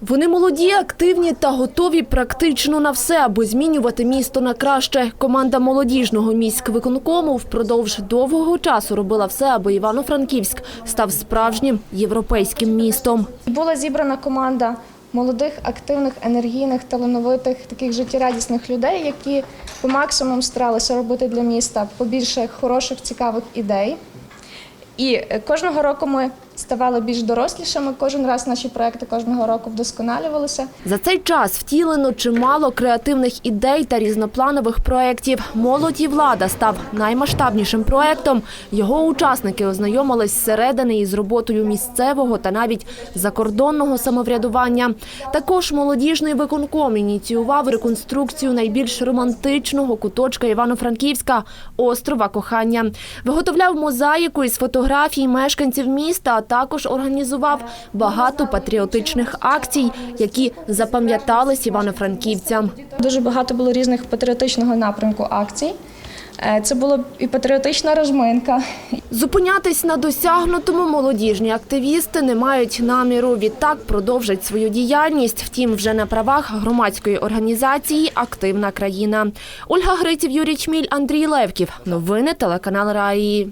Вони молоді, активні та готові практично на все, аби змінювати місто на краще. Команда молодіжного міськвиконкому впродовж довгого часу робила все, аби Івано-Франківськ став справжнім європейським містом. Була зібрана команда молодих, активних, енергійних, талановитих, таких життєрадісних людей, які по максимуму старалися робити для міста побільше хороших, цікавих ідей. І е, кожного року ми ставали більш дорослішими. Кожен раз наші проекти кожного року вдосконалювалися. За цей час втілено чимало креативних ідей та різнопланових проєктів. «Молодь і влада» став наймасштабнішим проєктом. Його учасники ознайомились зсередини із роботою місцевого та навіть закордонного самоврядування. Також молодіжний виконком ініціював реконструкцію найбільш романтичного куточка Івано-Франківська – острова Кохання. Виготовляв мозаїку із фотографій мешканців міста, також організував багато патріотичних акцій, які запам'ятались івано-франківцям. Дуже багато було різних патріотичного напрямку акцій. Е, Це була і патріотична розминка, Зупинятись на досягнутому молодіжні активісти не мають наміру. Відтак продовжать свою діяльність. Втім, вже на правах громадської організації Активна країна. Ольга Гриців, Юрій Чміль, Андрій Левків. Новини телеканал Раї.